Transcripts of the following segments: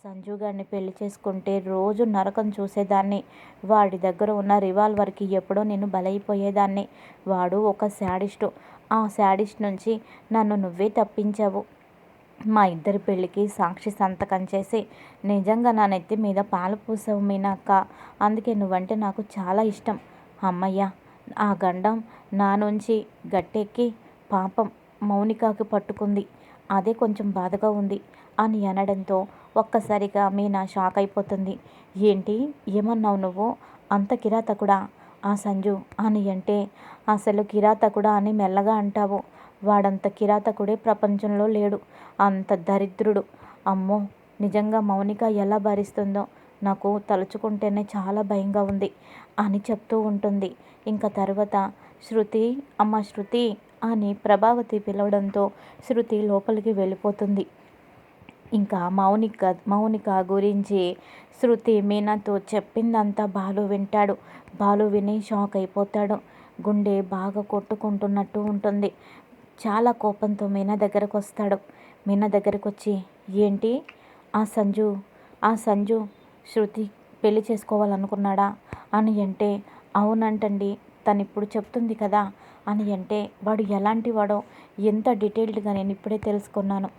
సంజు గారిని పెళ్ళి చేసుకుంటే రోజు నరకం చూసేదాన్ని. వాడి దగ్గర ఉన్న రివాల్వర్కి ఎప్పుడో నేను బలైపోయేదాన్ని. వాడు ఒక శాడిస్టు. ఆ శాడిస్ట్ నుంచి నన్ను నువ్వే తప్పించావు. మా ఇద్దరి పెళ్ళికి సాక్షి సంతకం చేసి నిజంగా నా నెత్తి మీద పాలు పూసావు మీనాక్క. అందుకే నువ్వంటే నాకు చాలా ఇష్టం. అమ్మయ్య ఆ గండం నా నుంచి గట్టెక్కి పాపం మౌనికాకి పట్టుకుంది. అదే కొంచెం బాధగా ఉంది. అని అనడంతో ఒక్కసారిగా మీనా షాక్ అయిపోతుంది. ఏంటి? ఏమన్నావు నువ్వు? అంత కిరాతకుడా? ఆ సంజు అని అంటే అసలు కిరాతకుడా అని మెల్లగా అంటావు. వాడంత కిరాతకుడే ప్రపంచంలో లేడు. అంత దరిద్రుడు. అమ్మో! నిజంగా మౌనిక ఎలా భరిస్తుందో. నాకు తలుచుకుంటేనే చాలా భయంగా ఉంది అని చెప్తూ ఉంటుంది. ఇంకా తర్వాత శృతి అమ్మ శృతి అని ప్రభావతి పిలవడంతో శృతి లోపలికి వెళ్ళిపోతుంది. ఇంకా మౌనిక మౌనిక గురించి శృతి మీనాతో చెప్పిందంతా బాలు వింటాడు. బాలు విని షాక్ అయిపోతాడు. గుండె బాగా కొట్టుకుంటున్నట్టు ఉంటుంది. చాలా కోపంతో మీనా దగ్గరకు వస్తాడు. మీనా దగ్గరకు వచ్చి ఏంటి? ఆ సంజు ఆ సంజు శృతి పెళ్ళి చేసుకోవాలనుకున్నాడా? అని అంటే అవునంటండి తను ఇప్పుడు చెప్తుంది కదా. అని అంటే వాడు ఎలాంటి వాడో? ఎంత డీటెయిల్డ్గా నేను ఇప్పుడే తెలుసుకున్నాను.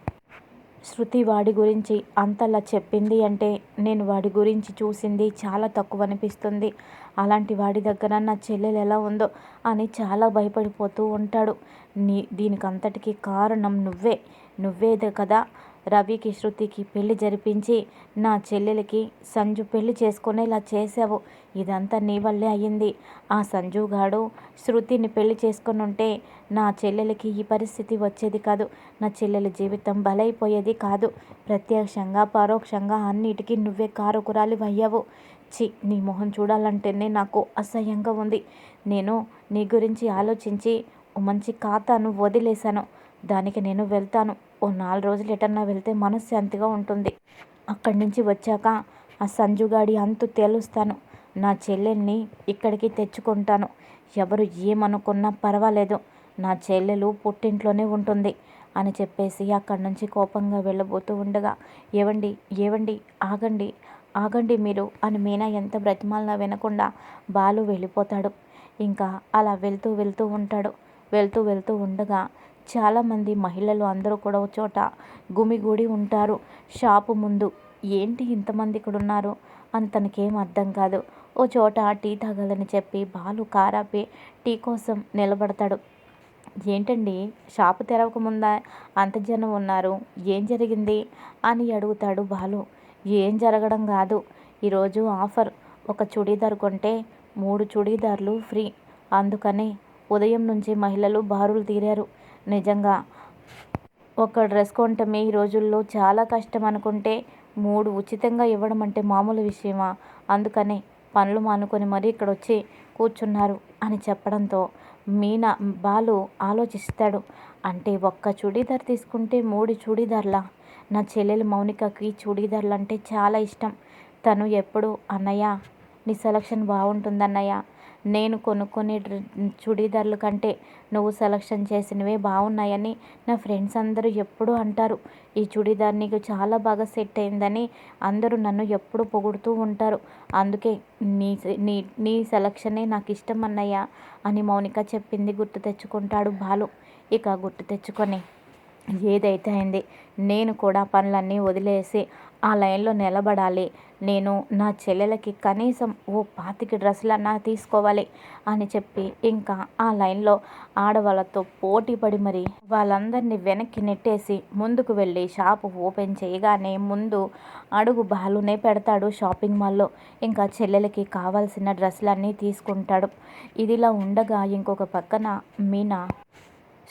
శృతి వాడి గురించి అంతలా చెప్పింది అంటే నేను వాడి గురించి చూసింది చాలా తక్కువ అనిపిస్తుంది అలాంటి వాడి దగ్గర నా చెల్లెలు ఎలా ఉందో అని చాలా భయపడిపోతూ ఉంటాడు. నీ దీనికి కారణం నువ్వే. నువ్వేదే కదా. రవికి శృతికి పెళ్ళి జరిపించి నా చెల్లెలకి సంజు పెళ్ళి చేసుకునేలా చేసావు ఇదంతా నీ వల్లే అయ్యింది. ఆ సంజుగాడు శృతిని పెళ్ళి చేసుకుని ఉంటే నా చెల్లెలకి ఈ పరిస్థితి వచ్చేది కాదు. నా చెల్లెల జీవితం బలైపోయేది కాదు. ప్రత్యక్షంగా పరోక్షంగా అన్నిటికీ నువ్వే కారుకురాలి అయ్యావు. చి నీ మొహం చూడాలంటేనే నాకు అసహ్యంగా ఉంది. నేను నీ గురించి ఆలోచించి మంచి ఖాతాను వదిలేశాను. దానికి నేను వెళ్తాను. ఓ నాలుగు రోజులు ఎటన్నా వెళ్తే మనశ్శాంతిగా ఉంటుంది. అక్కడి నుంచి వచ్చాక ఆ సంజుగాడి అంతు తేలుస్తాను. నా చెల్లెల్ని ఇక్కడికి తెచ్చుకుంటాను. ఎవరు ఏమనుకున్నా పర్వాలేదు. నా చెల్లెలు పుట్టింట్లోనే ఉంటుంది అని చెప్పేసి అక్కడి నుంచి కోపంగా వెళ్ళబోతూ ఉండగా ఏవండి ఏవండి ఆగండి ఆగండి మీరు అని మీనా ఎంత బ్రతిమాలన వినకుండా బాలు వెళ్ళిపోతాడు. ఇంకా అలా వెళ్తూ వెళ్తూ ఉంటాడు. వెళ్తూ వెళ్తూ ఉండగా చాలామంది మహిళలు అందరూ కూడా ఒక చోట గుమిగూడి ఉంటారు. షాపు ముందు ఏంటి ఇంతమంది ఇక్కడ ఉన్నారు అని తనకేం అర్థం కాదు. ఓ చోట టీ తాగాలని చెప్పి బాలు కారాపి టీ కోసం నిలబడతాడు. ఏంటండి? షాపు తెరవక ముందా అంత జనం ఉన్నారు. ఏం జరిగింది? అని అడుగుతాడు బాలు. ఏం జరగడం కాదు. ఈరోజు ఆఫర్. ఒక చుడీదార్ కొంటే మూడు చుడీదార్లు ఫ్రీ. అందుకనే ఉదయం నుంచి మహిళలు బారులు తీరారు. నిజంగా. ఒక డ్రెస్ కొంటమే ఈ రోజుల్లో చాలా కష్టం అనుకుంటే మూడు ఉచితంగా ఇవ్వడం అంటే మామూలు విషయమా? అందుకనే పనులు మానుకొని మరీ ఇక్కడ వచ్చి కూర్చున్నారు అని చెప్పడంతో మీనా బాలు ఆలోచిస్తాడు. అంటే ఒక్క చూడీదార్ తీసుకుంటే మూడు చూడీదార్లా? నా చెల్లెలు మౌనికకి చూడీదార్లు అంటే చాలా ఇష్టం. తను ఎప్పుడు అన్నయ్య నీ సెలక్షన్ బాగుంటుంది అన్నయ్య నేను కొనుక్కునే చుడీదార్లు కంటే నువ్వు సెలక్షన్ చేసినవే బాగున్నాయని నా ఫ్రెండ్స్ అందరూ ఎప్పుడూ అంటారు. ఈ చుడీదార్ నీకు చాలా బాగా సెట్ అయిందని అందరూ నన్ను ఎప్పుడు పొగుడుతూ ఉంటారు. అందుకే నీ నీ నీ సెలక్షనే నాకు ఇష్టం అన్నయ్య అని మౌనిక చెప్పింది గుర్తు తెచ్చుకుంటాడు బాలు. ఇక గుర్తు తెచ్చుకొని ఏదైతే అయింది నేను కూడా పనులన్నీ వదిలేసి ఆ లైన్లో నిలబడాలి. నేను నా చెల్లెలకి కనీసం ఓ పాతికి డ్రెస్సులన్నా తీసుకోవాలి అని చెప్పి ఇంకా ఆ లైన్లో ఆడవాళ్ళతో పోటీ పడి మరి వాళ్ళందరినీ వెనక్కి నెట్టేసి ముందుకు వెళ్ళి షాపు ఓపెన్ చేయగానే ముందు అడుగు బాలునే పెడతాడు షాపింగ్ మాల్లో. ఇంకా చెల్లెలకి కావాల్సిన డ్రెస్సులన్నీ తీసుకుంటాడు. ఇదిలా ఉండగా ఇంకొక పక్కన మీనా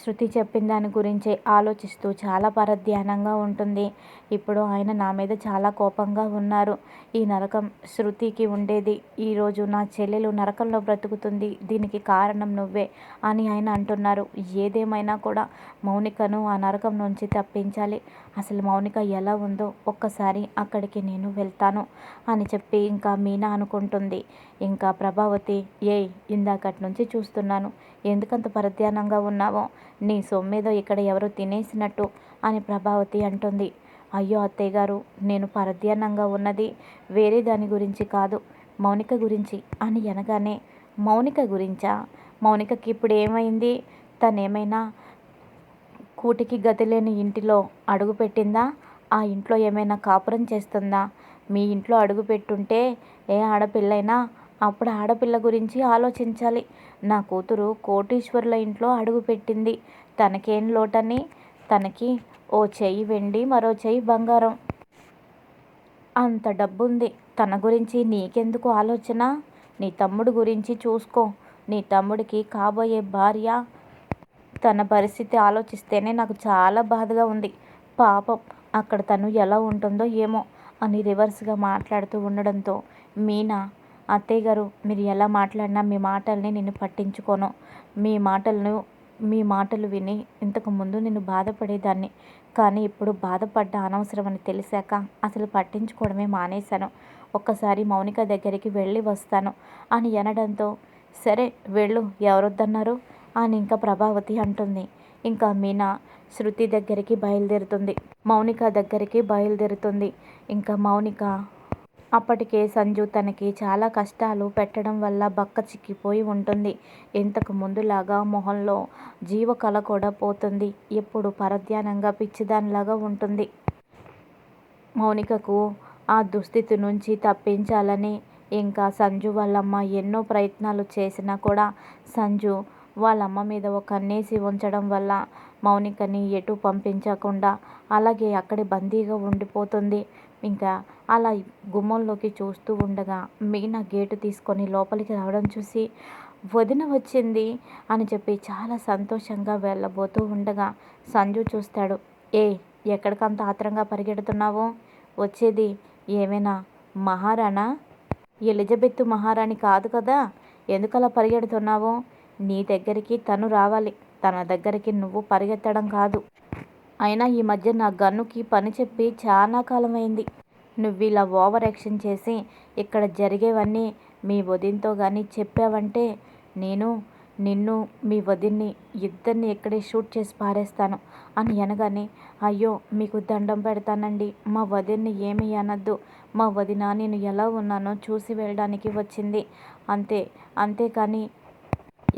శృతి చెప్పిన దాని గురించే ఆలోచిస్తూ చాలా పరధ్యానంగా ఉంటుంది. ఇప్పుడు ఆయన నా మీద చాలా కోపంగా ఉన్నారు. ఈ నరకం శృతికి ఉండేది. ఈరోజు నా చెల్లెలు నరకంలో బ్రతుకుతుంది. దీనికి కారణం నువ్వే అని ఆయన అంటున్నారు. ఏదేమైనా కూడా మౌనికను ఆ నరకం నుంచి తప్పించాలి. అసలు మౌనిక ఎలా ఉందో ఒక్కసారి అక్కడికి నేను వెళ్తాను అని చెప్పి ఇంకా మీనా అనుకుంటుంది. ఇంకా ప్రభావతి ఏ ఇందాకటి నుంచి చూస్తున్నాను. ఎందుకంత పరధ్యానంగా ఉన్నావో? నీ సొమ్మేదో ఇక్కడ ఎవరో తినేసినట్టు అని ప్రభావతి అంటుంది. అయ్యో అత్తయ్య గారు నేను పరధ్యానంగా ఉన్నది వేరే దాని గురించి కాదు మౌనిక గురించి అని అనగానే మౌనిక గురించా? మౌనికకి ఇప్పుడు ఏమైంది? తనేమైనా కూటికి గతిలేని ఇంటిలో అడుగు పెట్టిందా? ఆ ఇంట్లో ఏమైనా కాపురం చేస్తుందా? మీ ఇంట్లో అడుగు పెట్టుంటే ఏ ఆడపిల్లైనా అప్పుడు ఆడపిల్ల గురించి ఆలోచించాలి. నా కూతురు కోటీశ్వరుల ఇంట్లో అడుగు పెట్టింది. తనకేం లోటని? తనకి ఓ చెయ్యి వెండి మరో చెయ్యి బంగారం. అంత డబ్బుంది. తన గురించి నీకెందుకు ఆలోచన? నీ తమ్ముడు గురించి చూసుకో. నీ తమ్ముడికి కాబోయే భార్య. తన పరిస్థితి ఆలోచిస్తేనే నాకు చాలా బాధగా ఉంది. పాపం అక్కడ తను ఎలా ఉంటుందో ఏమో అని రివర్స్గా మాట్లాడుతూ ఉండడంతో మీనా అత్తయ్య గారు మీరు ఎలా మాట్లాడినా మీ మాటల్ని నేను పట్టించుకోను. మీ మాటలను మీ మాటలు విని ఇంతకు ముందు నేను బాధపడేదాన్ని. కానీ ఇప్పుడు బాధపడ్డ అనవసరం అని తెలిసాక అసలు పట్టించుకోవడమే మానేశాను. ఒక్కసారి మౌనిక దగ్గరికి వెళ్ళి వస్తాను అని అనడంతో సరే వెళ్ళు ఎవరొద్దన్నారు? అని ఇంకా ప్రభావతి అంటుంది. ఇంకా మీనా శృతి దగ్గరికి బయలుదేరుతుంది. మౌనిక దగ్గరికి బయలుదేరుతుంది. ఇంకా మౌనిక అప్పటికే సంజు తనకి చాలా కష్టాలు పెట్టడం వల్ల బక్క చిక్కిపోయి ఉంటుంది. ఇంతకు ముందులాగా మొహంలో జీవకళ కూడా పోతుంది. ఎప్పుడు పరధ్యానంగా పిచ్చిదానిలాగా ఉంటుంది. మౌనికకు ఆ దుస్థితి నుంచి తప్పించాలని ఇంకా సంజు వాళ్ళమ్మ ఎన్నో ప్రయత్నాలు చేసినా కూడా సంజు వాళ్ళమ్మ మీద ఒక కన్నేసి ఉంచడం వల్ల మౌనికని ఎటు పంపించకుండా అలాగే అక్కడే బందీగా ఉండిపోతుంది. ఇంకా అలా గుమ్మంలోకి చూస్తూ ఉండగా మీనా గేటు తీసుకొని లోపలికి రావడం చూసి వదిన వచ్చింది అని చెప్పి చాలా సంతోషంగా వెళ్ళబోతూ ఉండగా సంజు చూస్తాడు ఏ ఎక్కడికంత ఆత్రంగా పరిగెడుతున్నావు? వచ్చేది ఏమైనా మహారాణా? ఎలిజబెత్ మహారాణి కాదు కదా ఎందుకలా పరిగెడుతున్నావు? నీ దగ్గరికి తను రావాలి తన దగ్గరికి నువ్వు పరిగెత్తడం కాదు. అయినా ఈ మధ్య నా గన్నుకి పని చెప్పి చాలా కాలమైంది. నువ్వు ఇలా ఓవర్ యాక్షన్ చేసి ఇక్కడ జరిగేవన్నీ మీ వదినతో కానీ చెప్పావంటే నేను నిన్ను మీ వదిన్ని ఇద్దరిని ఇక్కడే షూట్ చేసి పారేస్తాను అని అనగానే అయ్యో మీకు దండం పెడతానండి. మా వదిన్ని ఏమీ అనద్దు. మా వదిన నేను ఎలా ఉన్నానో చూసి వెళ్ళడానికి వచ్చింది. అంతే అంతేకాని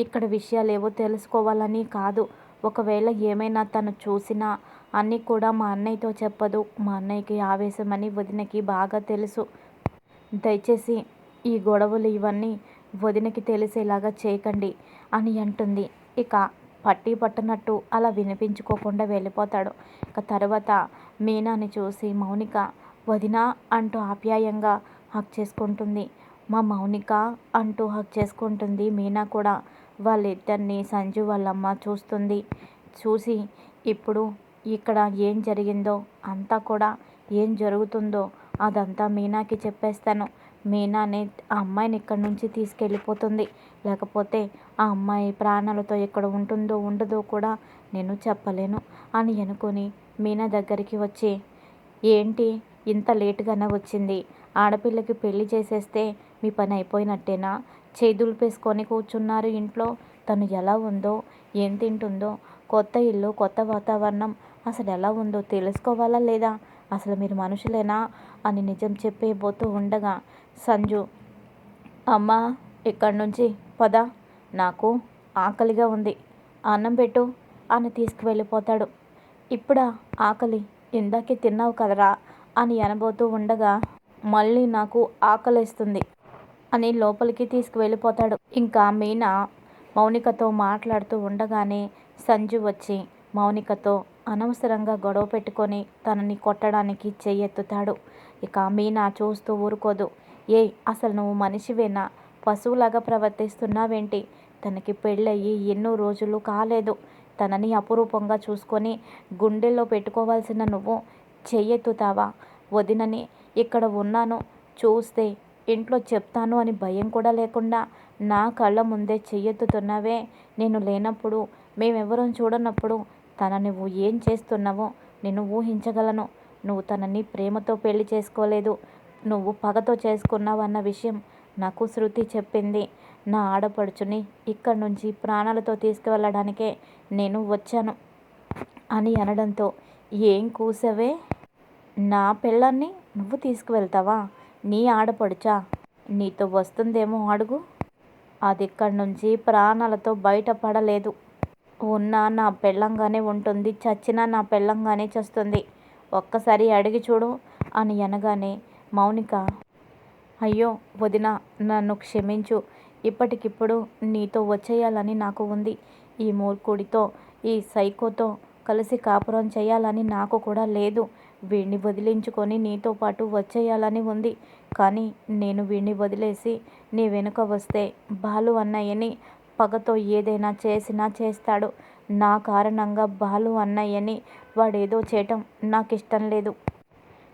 ఇక్కడ విషయాలు ఏవో తెలుసుకోవాలని కాదు. ఒకవేళ ఏమైనా తను చూసినా అన్నీ కూడా మా అన్నయ్యతో చెప్పదు. మా అన్నయ్యకి ఆవేశమని వదినకి బాగా తెలుసు. దయచేసి ఈ గొడవలు ఇవన్నీ వదినకి తెలిసేలాగా చేయకండి అని అంటుంది. ఇక పట్టి పట్టనట్టు అలా వినిపించుకోకుండా వెళ్ళిపోతాడు. ఇక తర్వాత మీనాని చూసి మౌనిక వదిన అంటూ ఆప్యాయంగా హక్ చేసుకుంటుంది. మా మౌనిక అంటూ హక్ చేసుకుంటుంది. మీనా కూడా వాళ్ళిద్దరిని సంజు వాళ్ళమ్మ చూస్తుంది. చూసి ఇప్పుడు ఇక్కడ ఏం జరిగిందో అంతా కూడా ఏం జరుగుతుందో అదంతా మీనాకి చెప్పేస్తాను. మీనానే ఆ అమ్మాయిని ఇక్కడి నుంచి తీసుకెళ్ళిపోతుంది. లేకపోతే ఆ అమ్మాయి ప్రాణాలతో ఎక్కడ ఉంటుందో ఉండదో కూడా నేను చెప్పలేను అని అనుకొని మీనా దగ్గరికి వచ్చి ఏంటి? ఇంత లేటుగానే వచ్చింది. ఆడపిల్లకి పెళ్ళి చేసేస్తే మీ పని అయిపోయినట్టేనా? చేతులు పేసుకొని కూర్చున్నారు ఇంట్లో. తను ఎలా ఉందో ఏం తింటుందో కొత్త ఇల్లు కొత్త వాతావరణం అసలు ఎలా ఉందో తెలుసుకోవాలా లేదా? అసలు మీరు మనుషులేనా? అని నిజం చెప్పేబోతూ ఉండగా సంజు అమ్మా ఇక్కడి నుంచి పద నాకు ఆకలిగా ఉంది. అన్నం పెట్టు అని తీసుకువెళ్ళిపోతాడు. ఇప్పుడా ఆకలి? ఇందాకే తిన్నావు కదరా అని అనబోతూ ఉండగా మళ్ళీ నాకు ఆకలిస్తుంది అని లోపలికి తీసుకువెళ్ళిపోతాడు. ఇంకా మీనా మౌనికతో మాట్లాడుతూ ఉండగానే సంజు వచ్చి మౌనికతో అనవసరంగా గొడవ పెట్టుకొని తనని కొట్టడానికి చెయ్యెత్తుతాడు. ఇక మీనా చూస్తూ ఊరుకోదు. ఏ అసలు నువ్వు మనిషివేనా? పశువులాగా ప్రవర్తిస్తున్నావేంటి? తనకి పెళ్ళయ్యి ఎన్నో రోజులు కాలేదు. తనని అపురూపంగా చూసుకొని గుండెల్లో పెట్టుకోవాల్సిన నువ్వు చెయ్యెత్తుతావా? వదినని ఇక్కడ ఉన్నాను. చూస్తే ఇంట్లో చెప్తాను అని భయం కూడా లేకుండా నా కళ్ళ ముందే చెయ్యెత్తుతున్నావే. నేను లేనప్పుడు మేమెవరం చూడనప్పుడు తన నువ్వు ఏం చేస్తున్నావో నేను ఊహించగలను. నువ్వు తనని ప్రేమతో పెళ్ళి చేసుకోలేదు. నువ్వు పగతో చేసుకున్నావన్న విషయం నాకు శృతి చెప్పింది. నా ఆడపడుచుని ఇక్కడి నుంచి ప్రాణాలతో తీసుకువెళ్ళడానికే నేను వచ్చాను అని అనడంతో ఏం కూసవే? నా పిల్లల్ని నువ్వు తీసుకువెళ్తావా? నీ ఆడపడుచా? నీతో వస్తుందేమో అడుగు. అది ఇక్కడి నుంచి ప్రాణాలతో బయటపడలేదు. ఉన్నా నా పెళ్ళంగానే ఉంటుంది చచ్చినా నా పెళ్ళంగానే చస్తుంది. ఒక్కసారి అడిగి చూడు అని అనగానే మౌనిక అయ్యో వదిన నన్ను క్షమించు. ఇప్పటికిప్పుడు నీతో వచ్చేయాలని నాకు ఉంది. ఈ మూర్ఖుడితో ఈ సైకోతో కలిసి కాపురం చేయాలని నాకు కూడా లేదు. వీడిని వదిలించుకొని నీతో పాటు వచ్చేయాలని ఉంది. కానీ నేను వీడిని వదిలేసి నీ వెనుక వస్తే బాలు అన్నయ్యని పగతో ఏదైనా చేసినా చేస్తాడు. నా కారణంగా బాలు అన్నయ్యని వాడేదో చేయటం నాకు ఇష్టం లేదు.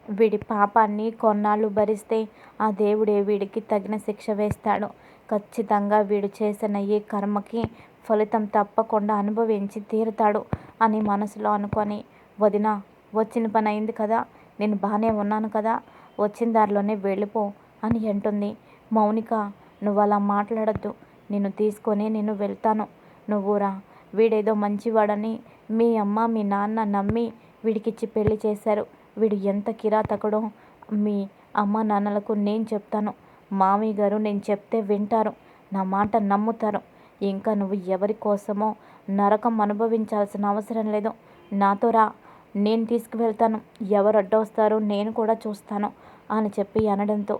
వీడి పాపాన్ని కొన్నాళ్ళు భరిస్తే ఆ దేవుడే వీడికి తగిన శిక్ష వేస్తాడు. ఖచ్చితంగా వీడు చేసిన ఈ కర్మకి ఫలితం తప్పకుండా అనుభవించి తీరుతాడు అని మనసులో అనుకొని వదిన వచ్చిన పని అయింది కదా? నేను బాగానే ఉన్నాను కదా? వచ్చిన దారిలోనే వెళ్ళిపో అని అంటుంది. మౌనిక నువ్వు అలా మాట్లాడద్దు. నిన్ను తీసుకొని నేను వెళ్తాను. నువ్వు రా. వీడేదో మంచివాడని మీ అమ్మ మీ నాన్న నమ్మి వీడికిచ్చి పెళ్ళి చేశారు. వీడు ఎంత కిరాతకుడో మీ అమ్మ నాన్నలకు నేను చెప్తాను. మామయ్య గారు నేను చెప్తే వింటారు. నా మాట నమ్ముతారు. ఇంకా నువ్వు ఎవరి కోసమో నరకం అనుభవించాల్సిన అవసరం లేదు. నాతో రా. నేను తీసుకువెళ్తాను. ఎవరు అడ్డొస్తారో నేను కూడా చూస్తాను అని చెప్పి అనడంతో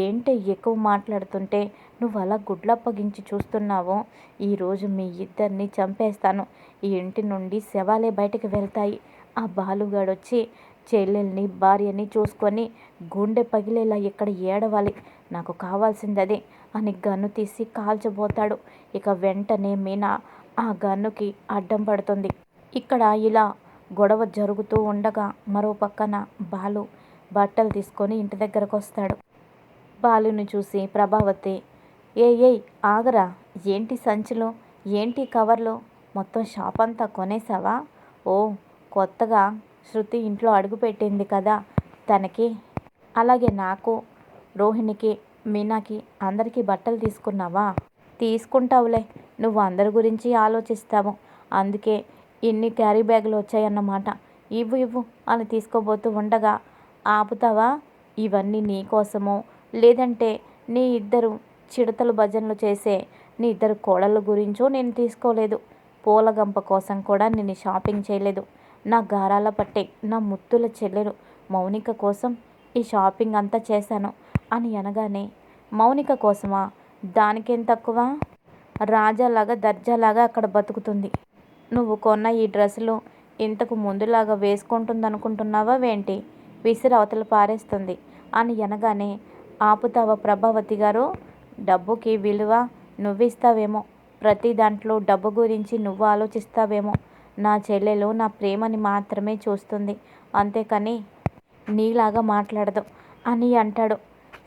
ఏంటి ఎక్కువ మాట్లాడుతుంటే నువ్వు అలా గుడ్లప్పగించి చూస్తున్నావో? ఈరోజు మీ ఇద్దరిని చంపేస్తాను. ఈ ఇంటి నుండి శవాలే బయటకు వెళ్తాయి. ఆ బాలుగాడొచ్చి చెల్లెల్ని భార్యని చూసుకొని గుండె పగిలేలా ఇక్కడ ఏడవాలి. నాకు కావాల్సింది అదే అని గన్ను తీసి కాల్చబోతాడు. ఇక వెంటనే మీనా ఆ గన్నుకి అడ్డం పడుతుంది. ఇక్కడ ఇలా గొడవ జరుగుతూ ఉండగా మరో పక్కన బాలు బట్టలు తీసుకొని ఇంటి దగ్గరకు వస్తాడు బాలుని చూసి ప్రభావతి ఏ ఏయ్ ఆగరా. ఏంటి సంచులు? ఏంటి కవర్లు? మొత్తం షాప్ అంతా కొనేసావా? ఓ కొత్తగా శృతి ఇంట్లో అడుగుపెట్టింది కదా. తనకి అలాగే నాకు రోహిణికి మీనాకి అందరికీ బట్టలు తీసుకున్నావా? తీసుకుంటావులే. నువ్వు అందరి గురించి ఆలోచిస్తావు. అందుకే ఇన్ని క్యారీ బ్యాగులు వచ్చాయన్నమాట. ఇవ్వు ఇవ్వు అని తీసుకోబోతూ ఉండగా ఆపుతావా? ఇవన్నీ నీ కోసమో? లేదంటే నీ ఇద్దరు చిడతలు భజనలు చేసే నీ ఇద్దరు కోడళ్ళ గురించో నేను తీసుకోలేదు. పూలగంప కోసం కూడా నేను షాపింగ్ చేయలేదు. నా గారాల పట్టే నా ముత్తుల చెల్లెలు మౌనిక కోసం ఈ షాపింగ్ అంతా చేశాను అని అనగానే మౌనిక కోసమా? దానికేం తక్కువ? రాజాలాగా దర్జాలాగా అక్కడ బతుకుతుంది. నువ్వు కొన్న ఈ డ్రెస్సులు ఇంతకు ముందులాగా వేసుకుంటుంది అనుకుంటున్నావా వేంటి? విసిరి అవతల పారేస్తుంది అని అనగానే ఆపుతావా ప్రభావతి గారు? డబ్బుకి విలువ నువ్విస్తావేమో. ప్రతి దాంట్లో డబ్బు గురించి నువ్వు ఆలోచిస్తావేమో. నా చెల్లెలు నా ప్రేమని మాత్రమే చూస్తుంది. అంతేకాని నీలాగా మాట్లాడదు అని అంటాడు.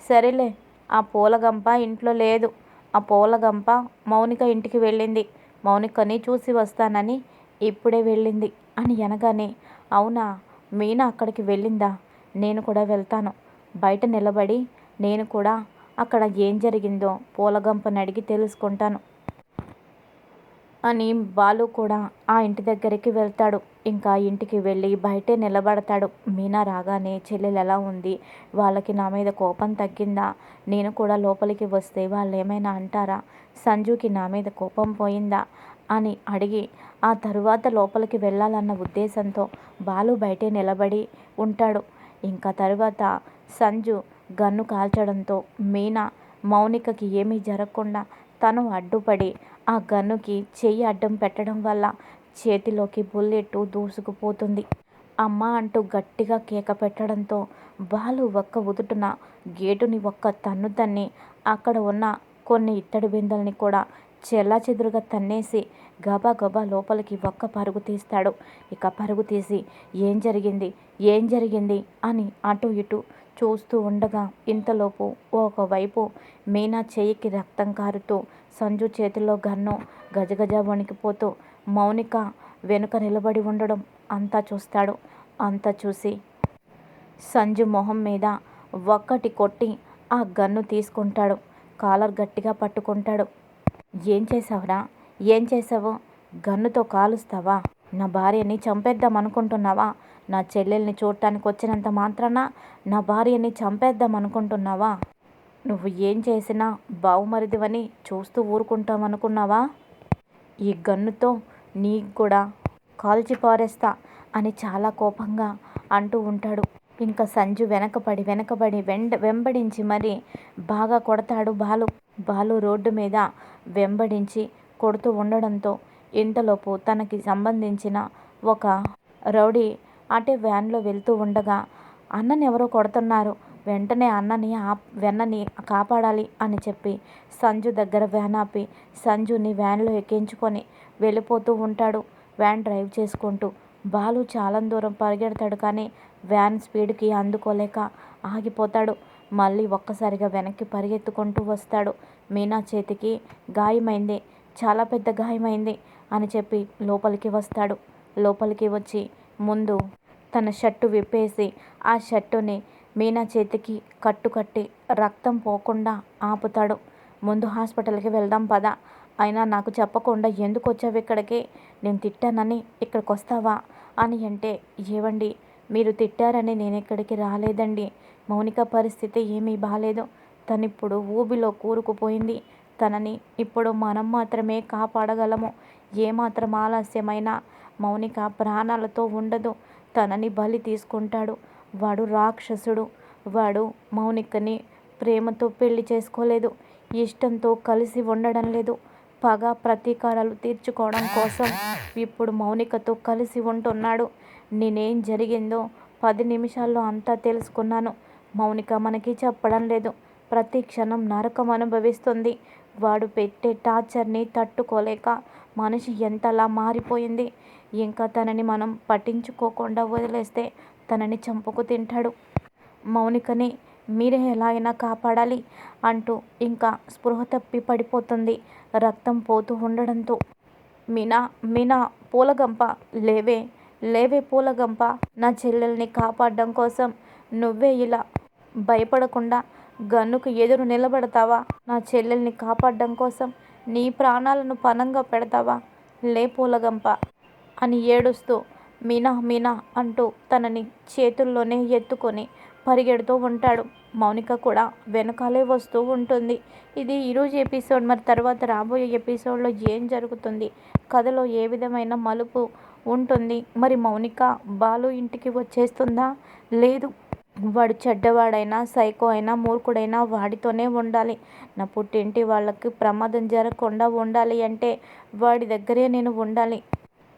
సరేలే ఆ పూలగంప ఇంట్లో లేదు. ఆ పూలగంప మౌనిక ఇంటికి వెళ్ళింది. మౌనికని చూసి వస్తానని ఇప్పుడే వెళ్ళింది అని అనగానే అవునా మీనా అక్కడికి వెళ్ళిందా? నేను కూడా వెళ్తాను. బయట నిలబడి నేను కూడా అక్కడ ఏం జరిగిందో పూలగంపని అడిగి తెలుసుకుంటాను. అని బాలు కూడా ఆ ఇంటి దగ్గరికి వెళ్తాడు. ఇంకా ఇంటికి వెళ్ళి బయటే నిలబడతాడు. మీనా రాగానే చెల్లెలు ఎలా ఉంది? వాళ్ళకి నా మీద కోపం తగ్గిందా? నేను కూడా లోపలికి వస్తే వాళ్ళు ఏమైనా అంటారా? సంజుకి నా మీద కోపం పోయిందా? అని అడిగి ఆ తరువాత లోపలికి వెళ్ళాలన్న ఉద్దేశంతో బాలు బయటే నిలబడి ఉంటాడు. ఇంకా తరువాత సంజు గన్ను కాల్చడంతో మీనా మౌనికకి ఏమీ జరగకుండా తను అడ్డుపడి ఆ గన్నుకి చెయ్యి అడ్డం పెట్టడం వల్ల చేతిలోకి బుల్లెట్ దూసుకుపోతుంది. అమ్మ అంటూ గట్టిగా కేక పెట్టడంతో బాలు ఒక్క ఉదుటున గేటుని ఒక్క తన్ను తన్ని అక్కడ ఉన్న కొన్ని ఇత్తడి బిందెల్ని కూడా చెల్లా చెదురుగా తన్నేసి గబా గబా లోపలికి ఒక్క పరుగు తీస్తాడు. ఇక పరుగు తీసి ఏం జరిగింది? ఏం జరిగింది? అని అటు ఇటు చూస్తూ ఉండగా ఇంతలోపు ఒకవైపు మీనా చేయికి రక్తం కారుతూ సంజు చేతిలో గన్ను గజగజ వణికిపోతూ మౌనిక వెనుక నిలబడి ఉండడం అంతా చూస్తాడు. అంతా చూసి సంజు మొహం మీద ఒక్కటి కొట్టి ఆ గన్ను తీసుకుంటాడు. కాలర్ గట్టిగా పట్టుకుంటాడు. ఏం చేసావురా ఏం చేసావు గన్నుతో కాలుస్తావా? నా భార్యని చంపేద్దాం అనుకుంటున్నావా నా చెల్లెల్ని చూడటానికి వచ్చినంత మాత్రాన నా భార్యని చంపేద్దాం అనుకుంటున్నావా? నువ్వు ఏం చేసినా బావుమరిదివని చూస్తూ ఊరుకుంటామనుకున్నావా? ఈ గన్నుతో నీకు కూడా కాల్చి పారేస్తా అని చాలా కోపంగా అంటూ ఉంటాడు. ఇంకా సంజు వెనకపడి వెనకబడి వెండ వెంబడించి మరి బాగా కొడతాడు బాలు. బాలు రోడ్డు మీద వెంబడించి కొడుతూ ఉండడంతో ఇంతలోపు తనకి సంబంధించిన ఒక రౌడీ అటే వ్యాన్లో వెళ్తూ ఉండగా అన్నని ఎవరో కొడుతున్నారు. వెంటనే అన్నని ఆ వెన్నని కాపాడాలి అని చెప్పి సంజు దగ్గర వ్యాన్ ఆపి సంజుని వ్యాన్లో ఎక్కించుకొని వెళ్ళిపోతూ ఉంటాడు. వ్యాన్ డ్రైవ్ చేసుకుంటూ బాలు చాలా దూరం పరిగెడతాడు కానీ వ్యాన్ స్పీడ్కి అందుకోలేక ఆగిపోతాడు. మళ్ళీ ఒక్కసారిగా వెనక్కి పరిగెత్తుకుంటూ వస్తాడు. మీనా చేతికి గాయమైంది. చాలా పెద్ద గాయమైంది అని చెప్పి లోపలికి వస్తాడు. లోపలికి వచ్చి ముందు తన షర్టు విప్పేసి ఆ షర్టుని మీనా చేతికి కట్టుకట్టి రక్తం పోకుండా ఆపుతాడు. ముందు హాస్పిటల్కి వెళ్దాం పద. అయినా నాకు చెప్పకుండా ఎందుకు వచ్చావు ఇక్కడికి? నేను తిట్టానని ఇక్కడికి వస్తావా అని అంటే ఏవండి? మీరు తిట్టారని నేను ఇక్కడికి రాలేదండి. మౌనిక పరిస్థితి ఏమీ బాగాలేదు తనిప్పుడు ఊబిలో కూరుకుపోయింది. తనని ఇప్పుడు మనం మాత్రమే కాపాడగలము. ఏమాత్రం ఆలస్యమైనా మౌనిక ప్రాణాలతో ఉండదు. తనని బలి తీసుకుంటాడు. వాడు రాక్షసుడు. వాడు మౌనికని ప్రేమతో పెళ్ళి చేసుకోలేదు. ఇష్టంతో కలిసి ఉండడం లేదు. పగ ప్రతీకారాలు తీర్చుకోవడం కోసం ఇప్పుడు మౌనికతో కలిసి ఉంటున్నాడు. నేనేం జరిగిందో పది నిమిషాల్లో అంతా తెలుసుకున్నాను. మౌనిక మనకి చెప్పడం లేదు. ప్రతి క్షణం నరకం అనుభవిస్తుంది. వాడు పెట్టే టార్చర్ని తట్టుకోలేక మనిషి ఎంతలా మారిపోయింది. ఇంకా తనని మనం పట్టించుకోకుండా వదిలేస్తే తనని చంపుకు తింటాడు. మౌనికని మీరే ఎలా అయినా కాపాడాలి అంటూ ఇంకా స్పృహ తప్పి పడిపోతుంది రక్తం పోతూ ఉండడంతో. మీనా మీనా పూలగంప లేవే లేవే పూలగంప నా చెల్లెల్ని కాపాడడం కోసం నువ్వే ఇలా భయపడకుండా గన్నుకు ఎదురు నిలబడతావా? నా చెల్లెల్ని కాపాడడం కోసం నీ ప్రాణాలను పనంగా పెడతావా? లే పూలగంప! అని ఏడుస్తూ మీనా మీనా అంటూ తనని చేతుల్లోనే ఎత్తుకొని పరిగెడుతూ ఉంటాడు. మౌనిక కూడా వెనకాలే వస్తూ ఉంటుంది. ఇది ఈరోజు ఎపిసోడ్ మరి తర్వాత రాబోయే ఎపిసోడ్లో ఏం జరుగుతుంది? కథలో ఏ విధమైన మలుపు ఉంటుంది? మరి మౌనిక బాలు ఇంటికి వచ్చేస్తుందా? లేదు. వాడు చెడ్డవాడైనా సైకో అయినా మూర్ఖుడైనా వాడితోనే ఉండాలి. నా పుట్టింటి వాళ్ళకి ప్రమాదం జరగకుండా ఉండాలి అంటే వాడి దగ్గరే నేను ఉండాలి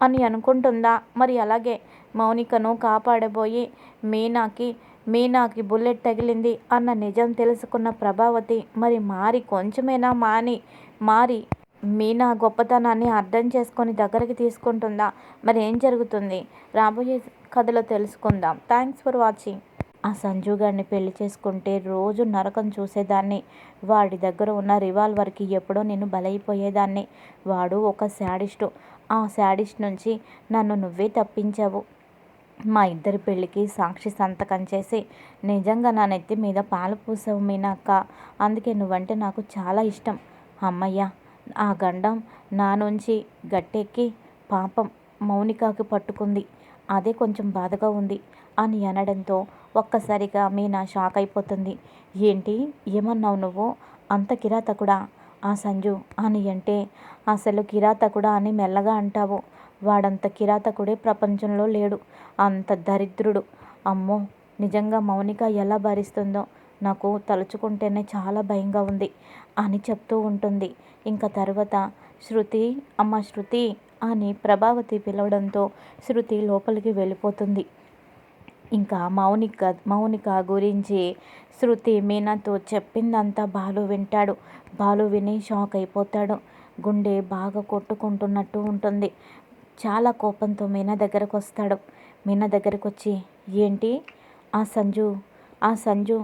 అని అనుకుంటుందా? మరి అలాగే మౌనికను కాపాడబోయి మీనాకి మీనాకి బుల్లెట్ తగిలింది అన్న నిజం తెలుసుకున్న ప్రభావతి మరి మారి కొంచెమైనా మాని మారి మీనా గొప్పతనాన్ని అర్థం చేసుకొని దగ్గరికి తీసుకుంటుందా? మరి ఏం జరుగుతుంది? రాబోయే కథలో తెలుసుకుందాం. Thanks for watching. ఆ సంజు గారిని పెళ్ళి చేసుకుంటే రోజు నరకం చూసేదాన్ని. వాడి దగ్గర ఉన్న రివాల్వర్కి ఎప్పుడో నేను బలైపోయేదాన్ని. వాడు ఒక శాడిస్టు. ఆ శాడిస్ట్ నుంచి నన్ను నువ్వే తప్పించావు. మా ఇద్దరి పెళ్ళికి సాక్షి సంతకం చేసి నిజంగా నా నెత్తి మీద పాలు పూసావు మీనాక్క. అందుకే నువ్వంటే నాకు చాలా ఇష్టం. అమ్మయ్య ఆ గండం నా నుంచి గట్టెక్కి పాపం మౌనికాకి పట్టుకుంది. అదే కొంచెం బాధగా ఉంది అని అనడంతో ఒక్కసారిగా మీనా షాక్ అయిపోతుంది. ఏంటి? ఏమన్నావు నువ్వు? అంత కిరాతకుడా? ఆ సంజు అని అంటే అసలు కిరాతకుడా అని మెల్లగా అంటావు. వాడంత కిరాతకుడే ప్రపంచంలో లేడు. అంత దరిద్రుడు. అమ్మో! నిజంగా మౌనిక ఎలా భరిస్తుందో. నాకు తలుచుకుంటేనే చాలా భయంగా ఉంది అని చెప్తూ ఉంటుంది. ఇంకా తర్వాత శృతి అమ్మ శృతి అని ప్రభావతి పిలవడంతో శృతి లోపలికి వెళ్ళిపోతుంది. ఇంకా మౌనిక మౌనిక గురించి శృతి మీనాతో చెప్పిందంతా బాలు వింటాడు. బాలు విని షాక్ అయిపోతాడు. గుండె బాగా కొట్టుకుంటున్నట్టు ఉంటుంది. చాలా కోపంతో మీనా దగ్గరకు వస్తాడు. మీనా దగ్గరకు వచ్చి ఏంటి? ఆ సంజు ఆ సంజు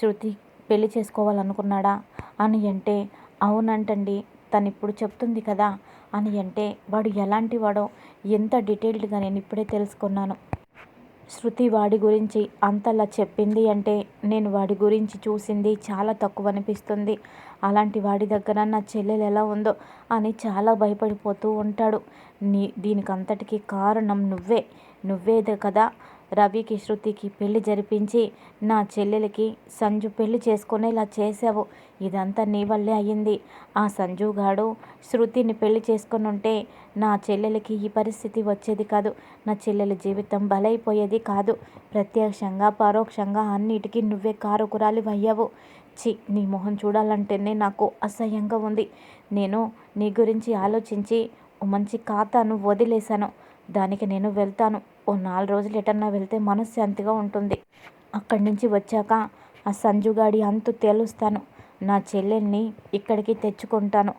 శృతి పెళ్ళి చేసుకోవాలనుకున్నాడా? అని అంటే అవునంటండి తను ఇప్పుడు చెప్తుంది కదా. అని అంటే వాడు ఎలాంటి వాడో? ఎంత డీటెయిల్డ్గా నేను ఇప్పుడే తెలుసుకున్నాను. శృతి వాడి గురించి అంతలా చెప్పింది అంటే నేను వాడి గురించి చూసింది చాలా తక్కువ అనిపిస్తుంది అలాంటి వాడి దగ్గర నా చెల్లెలు ఎలా ఉందో అని చాలా భయపడిపోతూ ఉంటాడు. నీ దీనికి అంతటికీ కారణం నువ్వే. నువ్వేదే కదా. రవికి శృతికి పెళ్ళి జరిపించి నా చెల్లెలకి సంజు పెళ్ళి చేసుకునేలా చేసావు ఇదంతా నీ వల్లే అయ్యింది. ఆ సంజు గాడు శృతిని పెళ్ళి చేసుకొని ఉంటే నా చెల్లెలకి ఈ పరిస్థితి వచ్చేది కాదు. నా చెల్లెల జీవితం బలైపోయేది కాదు. ప్రత్యక్షంగా పరోక్షంగా అన్నిటికీ నువ్వే కారుకురాలి అయ్యావు. చి నీ మొహం చూడాలంటేనే నాకు అసహ్యంగా ఉంది. నేను నీ గురించి ఆలోచించి మంచి ఖాతాను వదిలేశాను. దానికి నేను వెళ్తాను. ఓ నాలుగు రోజులు ఎటన్నా వెళ్తే మనశ్శాంతిగా ఉంటుంది. అక్కడి నుంచి వచ్చాక ఆ సంజుగాడి అంతు తేలుస్తాను. నా చెల్లెల్ని ఇక్కడికి తెచ్చుకుంటాను.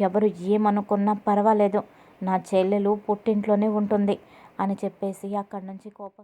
ఎవరు ఏమనుకున్నా పర్వాలేదు. నా చెల్లెలు పుట్టింట్లోనే ఉంటుంది అని చెప్పేసి అక్కడి నుంచి కోపం